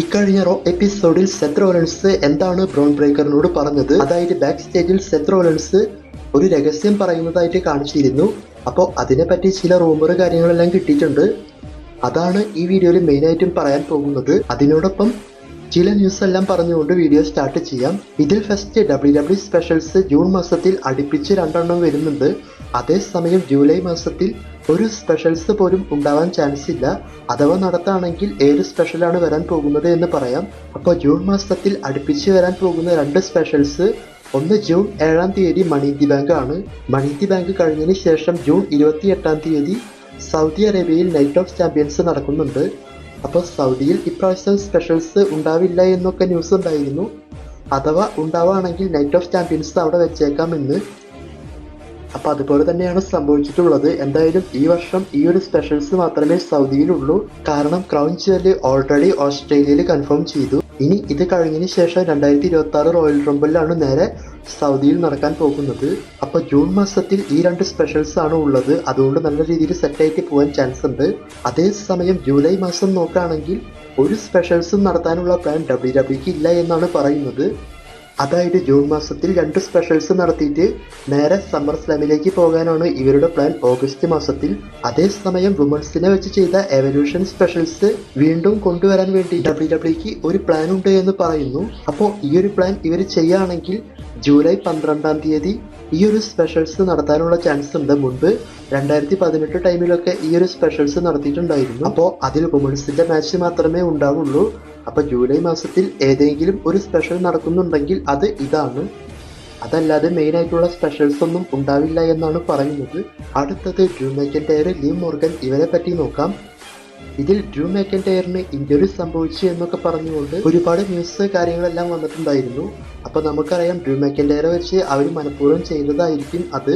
ഇക്കഴിഞ്ഞ റോ എപ്പിസോഡിൽ സെത്ത് റോലൻസ് എന്താണ് ബ്രോൺ ബ്രേക്കറിനോട് പറഞ്ഞത്? അതായത് ബാക്ക് സ്റ്റേജിൽ സെത്ത് റോലൻസ് ഒരു രഹസ്യം പറയുന്നതായിട്ട് കാണിച്ചിരുന്നു. അപ്പോൾ അതിനെപ്പറ്റി ചില റൂമർ കാര്യങ്ങളെല്ലാം കിട്ടിയിട്ടുണ്ട്. അതാണ് ഈ വീഡിയോയിൽ മെയിനായിട്ടും പറയാൻ പോകുന്നത്. അതിനോടൊപ്പം ചില ന്യൂസ് എല്ലാം പറഞ്ഞുകൊണ്ട് വീഡിയോ സ്റ്റാർട്ട് ചെയ്യാം. ഇതിൽ first W W specials June മാസത്തിൽ അടുപ്പിച്ച് രണ്ടെണ്ണം വരുന്നുണ്ട്. അതേസമയം ജൂലൈ മാസത്തിൽ ഒരു സ്പെഷ്യൽസ് പോലും ഉണ്ടാവാൻ ചാൻസ് ഇല്ല. അഥവാ നടത്താണെങ്കിൽ ഏത് സ്പെഷ്യലാണ് വരാൻ പോകുന്നത് എന്ന് പറയാം. അപ്പോൾ ജൂൺ മാസത്തിൽ അടുപ്പിച്ച് വരാൻ പോകുന്ന രണ്ട് സ്പെഷ്യൽസ് ഒന്ന് ജൂൺ ഏഴാം തീയതി മണി ദി ബാങ്ക് ആണ്. മണി ദി ബാങ്ക് കഴിഞ്ഞതിന് ശേഷം ജൂൺ ഇരുപത്തി എട്ടാം തീയതി സൗദി അറേബ്യയിൽ നൈറ്റ് ഓഫ് ചാമ്പ്യൻസ് നടക്കുന്നുണ്ട്. അപ്പോൾ സൗദിയിൽ ഇപ്രാവശ്യം സ്പെഷ്യൽസ് ഉണ്ടാവില്ല എന്നൊക്കെ ന്യൂസ് ഉണ്ടായിരുന്നു. അഥവാ ഉണ്ടാവുകയാണെങ്കിൽ നൈറ്റ് ഓഫ് ചാമ്പ്യൻസ് അവിടെ വെച്ചേക്കാമെന്ന് അപ്പൊ അതുപോലെ തന്നെയാണ് സംഭവിച്ചിട്ടുള്ളത്. എന്തായാലും ഈ വർഷം ഈ ഒരു സ്പെഷ്യൽസ് മാത്രമേ സൗദിയിലുള്ളൂ. കാരണം ക്രൗൺ ജുവൽ ഓൾറെഡി ഓസ്ട്രേലിയയിൽ കൺഫേം ചെയ്തു. ഇനി ഇത് കഴിഞ്ഞതിന് ശേഷം രണ്ടായിരത്തി ഇരുപത്തി ആറ് റോയൽ റംബിളിലാണ് നേരെ സൗദിയിൽ നടക്കാൻ പോകുന്നത്. അപ്പൊ ജൂൺ മാസത്തിൽ ഈ രണ്ട് സ്പെഷ്യൽസ് ആണ് ഉള്ളത്. അതുകൊണ്ട് നല്ല രീതിയിൽ സെറ്റായിട്ട് പോകാൻ ചാൻസ് ഉണ്ട്. അതേസമയം ജൂലൈ മാസം നോക്കുകയാണെങ്കിൽ ഒരു സ്പെഷ്യൽസും നടത്താനുള്ള പ്ലാൻ ഡബ്ല്യു ഡബ്ല്യുക്ക് ഇല്ല എന്നാണ് പറയുന്നത്. അതായത് ജൂൺ മാസത്തിൽ രണ്ട് സ്പെഷ്യൽസ് നടത്തിയിട്ട് നേരെ സമ്മർ സ്ലാമിലേക്ക് പോകാനാണ് ഇവരുടെ പ്ലാൻ ഓഗസ്റ്റ് മാസത്തിൽ. അതേസമയം വുമൺസിനെ വെച്ച് ചെയ്ത എവല്യൂഷൻ സ്പെഷ്യൽസ് വീണ്ടും കൊണ്ടുവരാൻ വേണ്ടി ഡബ്ല്യു ഡബ്ല്യുക്ക് ഒരു പ്ലാൻ ഉണ്ട് എന്ന് പറയുന്നു. അപ്പോൾ ഈ ഒരു പ്ലാൻ ഇവർ ചെയ്യുകയാണെങ്കിൽ ജൂലൈ പന്ത്രണ്ടാം തീയതി ഈ ഒരു സ്പെഷ്യൽസ് നടത്താനുള്ള ചാൻസ് ഉണ്ട്. മുൻപ് രണ്ടായിരത്തി പതിനെട്ട് ടൈമിലൊക്കെ ഈ ഒരു സ്പെഷ്യൽസ് നടത്തിയിട്ടുണ്ടായിരുന്നു. അപ്പോൾ അതിൽ വുമൺസിന്റെ മാച്ച് മാത്രമേ ഉണ്ടാവുള്ളൂ. അപ്പൊ ജൂലൈ മാസത്തിൽ ഏതെങ്കിലും ഒരു സ്പെഷ്യൽ നടക്കുന്നുണ്ടെങ്കിൽ അത് ഇതാണ്. അതല്ലാതെ മെയിൻ ആയിട്ടുള്ള സ്പെഷ്യൽസ് ഒന്നും ഉണ്ടാവില്ല എന്നാണ് പറയുന്നത്. അടുത്തത് ഡ്രൂ മെക്കന്റയർ ലീവ് മോർഗൻ ഇവരെ പറ്റി നോക്കാം. ഇതിൽ ഡ്രൂ മെക്കന്റയറിന് ഇഞ്ചുറി സംഭവിച്ചു എന്നൊക്കെ പറഞ്ഞുകൊണ്ട് ഒരുപാട് ന്യൂസ് കാര്യങ്ങളെല്ലാം വന്നിട്ടുണ്ടായിരുന്നു. അപ്പോൾ നമുക്കറിയാം ഡ്രൂ മെക്കന്റയറെ വെച്ച് അവർ മനഃപൂർവം ചെയ്തതായിരിക്കും അത്.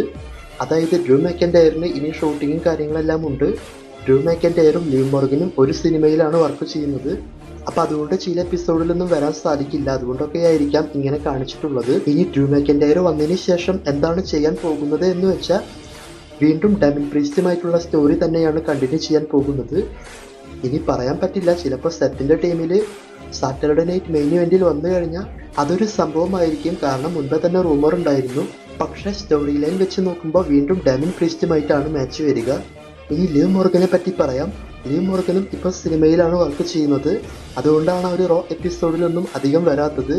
അതായത് ഡ്രൂ മെക്കന്റയറിന് ഇനി ഷൂട്ടിങ്ങും കാര്യങ്ങളെല്ലാം ഉണ്ട്. ഡ്രൂ മെക്കന്റയറും ലീവ് മോർഗനും ഒരു സിനിമയിലാണ് വർക്ക് ചെയ്യുന്നത്. അപ്പൊ അതുകൊണ്ട് ചില എപ്പിസോഡിലൊന്നും വരാൻ സാധിക്കില്ല. അതുകൊണ്ടൊക്കെ ആയിരിക്കാം ഇങ്ങനെ കാണിച്ചിട്ടുള്ളത്. ഇനി ഡ്രൂ മെക്കന്റയർ വന്നതിന് ശേഷം എന്താണ് ചെയ്യാൻ പോകുന്നത് എന്ന് വെച്ചാൽ വീണ്ടും ഡെമിൻ പ്രീസ്റ്റുമായിട്ടുള്ള സ്റ്റോറി തന്നെയാണ് കണ്ടിന്യൂ ചെയ്യാൻ പോകുന്നത്. ഇനി പറയാൻ പറ്റില്ല. ചിലപ്പോൾ സെറ്റിന്റെ ടീമിൽ സാറ്റർഡേ നൈറ്റ് മെയിൻ ഇവന്റിൽ വന്നു കഴിഞ്ഞാൽ അതൊരു സംഭവമായിരിക്കും. കാരണം മുൻപേ തന്നെ റൂമർ ഉണ്ടായിരുന്നു. പക്ഷെ സ്റ്റോറി ലൈൻ വെച്ച് നോക്കുമ്പോൾ വീണ്ടും ഡെമിൻ പ്രീസ്റ്റുമായിട്ടാണ് മാച്ച് വരിക. ഇനി ലിവ് മോർഗനെ പറ്റി പറയാം. ലീവ് മോർഗനും ഇപ്പൊ സിനിമയിലാണ് വർക്ക് ചെയ്യുന്നത്. അതുകൊണ്ടാണ് അവർ റോ എപ്പിസോഡിലൊന്നും അധികം വരാത്തത്.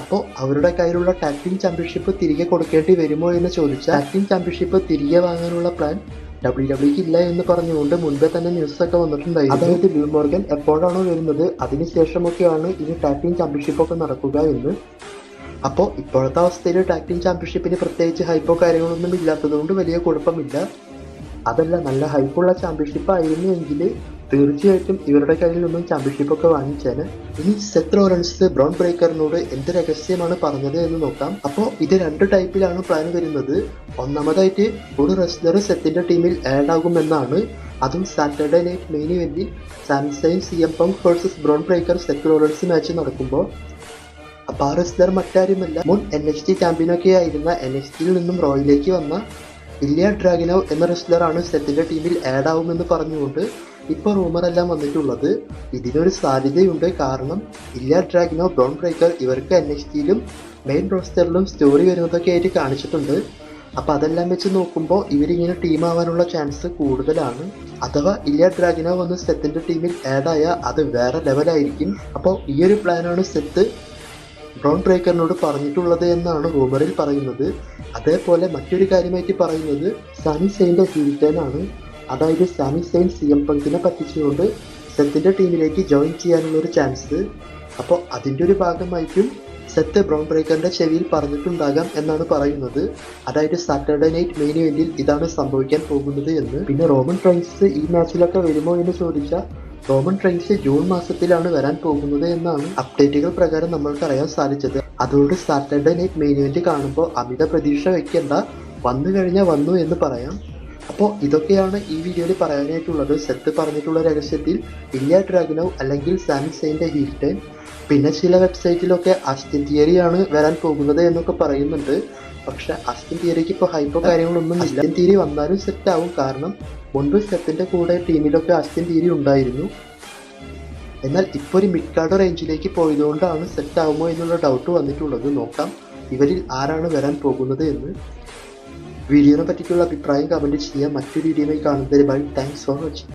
അപ്പോൾ അവരുടെ കയ്യിലുള്ള ടാക്ടിങ് ചാമ്പ്യൻഷിപ്പ് തിരികെ കൊടുക്കേണ്ടി വരുമോ എന്ന് ചോദിച്ചാൽ ടാക്ടിങ് ചാമ്പ്യൻഷിപ്പ് തിരികെ വാങ്ങാനുള്ള പ്ലാൻ ഡബ്ല്യു ഡബ്ല്യുക്ക് ഇല്ല എന്ന് പറഞ്ഞുകൊണ്ട് മുൻപേ തന്നെ ന്യൂസ് ഒക്കെ വന്നിട്ടുണ്ടായിരുന്നു. അതായത് ലീവ് മോർഗൻ എപ്പോഴാണോ വരുന്നത് അതിനുശേഷമൊക്കെയാണ് ഇനി ചാമ്പ്യൻഷിപ്പ് ഒക്കെ നടക്കുക എന്ന്. അപ്പോൾ ഇപ്പോഴത്തെ അവസ്ഥയിൽ ടാക്ടിങ് ചാമ്പ്യൻഷിപ്പിന് പ്രത്യേകിച്ച് ഹൈപ്പോ കാര്യങ്ങളൊന്നും ഇല്ലാത്തതുകൊണ്ട് വലിയ കുഴപ്പമില്ല. അതല്ല നല്ല ഹൈപ്പുള്ള ചാമ്പ്യൻഷിപ്പ് ആയിരുന്നു എങ്കിൽ തീർച്ചയായിട്ടും ഇവരുടെ കയ്യിൽ നിന്നും ചാമ്പ്യൻഷിപ്പ് ഒക്കെ വാങ്ങിച്ചേനെ. ഇനി സെത്ത് റോലൻസ് ബ്രൗൺ ബ്രേക്കറിനോട് എന്ത് രഹസ്യമാണ് പറഞ്ഞത് എന്ന് നോക്കാം. അപ്പോൾ ഇത് രണ്ട് ടൈപ്പിലാണ് പ്ലാൻ വരുന്നത്. ഒന്നാമതായിട്ട് ഒരു റെസ്ലർ സെത്തിന്റെ ടീമിൽ ആഡ് ആകുമെന്നാണ്. അതും Saturday night main ഇവന്റിൽ Sami Zayn C M Punk versus Bron Breakker Seth Rollins match നടക്കുമ്പോൾ അപ്പോൾ ആ റെസ്ലർ മറ്റാരുമല്ല. മുൻ എൻ എച്ച് ടി ചാമ്പ്യനൊക്കെ ആയിരുന്ന എൻ എച്ച് ടിയിൽ നിന്നും റോയിലേക്ക് വന്ന ഇല്ലിയ ഡ്രാഗിനോ എന്ന റെസ്ലറാണ് സെറ്റിന്റെ ടീമിൽ ആഡ് ആവുമെന്ന് പറഞ്ഞുകൊണ്ട് ഇപ്പോൾ റൂമറെല്ലാം വന്നിട്ടുള്ളത്. ഇതിനൊരു സാധ്യതയുണ്ട്. കാരണം ഇല്ലിയ ഡ്രാഗിനോ ബ്രൗൺ ബ്രേക്കർ ഇവർക്ക് എൻ ടിയിലും മെയിൻ റോസ്റ്ററിലും സ്റ്റോറി വരുന്നതൊക്കെ ആയിട്ട് കാണിച്ചിട്ടുണ്ട്. അപ്പോൾ അതെല്ലാം വെച്ച് നോക്കുമ്പോൾ ഇവരിങ്ങനെ ടീം ആവാനുള്ള ചാൻസ് കൂടുതലാണ്. അഥവാ ഇല്ലിയ ഡ്രാഗിനോ വന്ന് സെത്തിന്റെ ടീമിൽ ആഡ് ആയാൽ അത് വേറെ ലെവലായിരിക്കും അപ്പോൾ ഈ ഒരു പ്ലാനാണ് സെത്ത് ബ്രൗൺ ബ്രേക്കറിനോട് പറഞ്ഞിട്ടുള്ളത് എന്നാണ് റൂമറിൽ പറയുന്നത്. അതേപോലെ മറ്റൊരു കാര്യമായിട്ട് പറയുന്നത് സാനി സെയിന്റെ ഹീൽറ്റേൺ അതായത് സാനി സെയിൻ സി എം പങ്കിനെ പറ്റിച്ചുകൊണ്ട് സെത്തിന്റെ ടീമിലേക്ക് ജോയിൻ ചെയ്യാനുള്ള ഒരു ചാൻസ്. അപ്പോൾ അതിന്റെ ഒരു ഭാഗമായിട്ടും സെത്ത് ബ്രൗൺ ബ്രേക്കറിന്റെ ചെവിയിൽ പറഞ്ഞിട്ടുണ്ടാകാം എന്നാണ് പറയുന്നത്. അതായത് സാറ്റർഡേ നൈറ്റ് മെയിൻ ഇവന്റിൽ ഇതാണ് സംഭവിക്കാൻ പോകുന്നത് എന്ന്. പിന്നെ റോമൻ ഫ്രൈൻസ് ഈ മാച്ചിലൊക്കെ വരുമോ എന്ന് ചോദിച്ചാൽ റോമൻ ട്രെയിൻസ് ജൂൺ മാസത്തിലാണ് വരാൻ പോകുന്നത് എന്നാണ് അപ്ഡേറ്റുകൾ പ്രകാരം നമ്മൾക്ക് അറിയാൻ സാധിച്ചത്. അതുകൊണ്ട് സാറ്റർഡേ നൈറ്റ് മെയിൻ കാണുമ്പോൾ അമിത പ്രതീക്ഷ വെക്കേണ്ട വന്നു കഴിഞ്ഞാൽ വന്നു എന്ന് പറയാം. അപ്പോൾ ഇതൊക്കെയാണ് ഈ വീഡിയോയിൽ പറയാനായിട്ടുള്ളത്. സെത്ത് പറഞ്ഞിട്ടുള്ള രഹസ്യത്തിൽ ഇല്ല ഡ്രാഗനോ അല്ലെങ്കിൽ സാംസൈന്റെ ഹീൽട്ടൻ പിന്നെ ചില വെബ്സൈറ്റിലൊക്കെ അസ്റ്റിൻ തിയറിയാണ് വരാൻ പോകുന്നത് എന്നൊക്കെ പറയുന്നുണ്ട്. പക്ഷെ അസ്റ്റിൻ തിയറിക്ക് ഇപ്പോൾ ഹൈപ്പോ കാര്യങ്ങളൊന്നും ഇല്ല അസ്റ്റിൻ തിയറി വന്നാലും സെറ്റ് ആവും. കാരണം മുൻപ് സെത്തിന്റെ കൂടെ ടീമിലൊക്കെ അസ്റ്റിൻ തിയറി ഉണ്ടായിരുന്നു. എന്നാൽ ഇപ്പോൾ ഒരു മിഡ് കാർഡ് റേഞ്ചിലേക്ക് പോയതുകൊണ്ടാണ് സെറ്റ് ആവുമോ എന്നുള്ള ഡൗട്ട് വന്നിട്ടുള്ളത്. നോക്കാം ഇവരിൽ ആരാണ് വരാൻ പോകുന്നത് എന്ന്. വീഡിയോനെ പറ്റിയിട്ടുള്ള അഭിപ്രായം കമന്റ് ചെയ്യാം മറ്റൊരു വീഡിയോയിൽ കാണുന്നതിന് ബൈ താങ്ക്സ് ഫോർ വാച്ചിങ്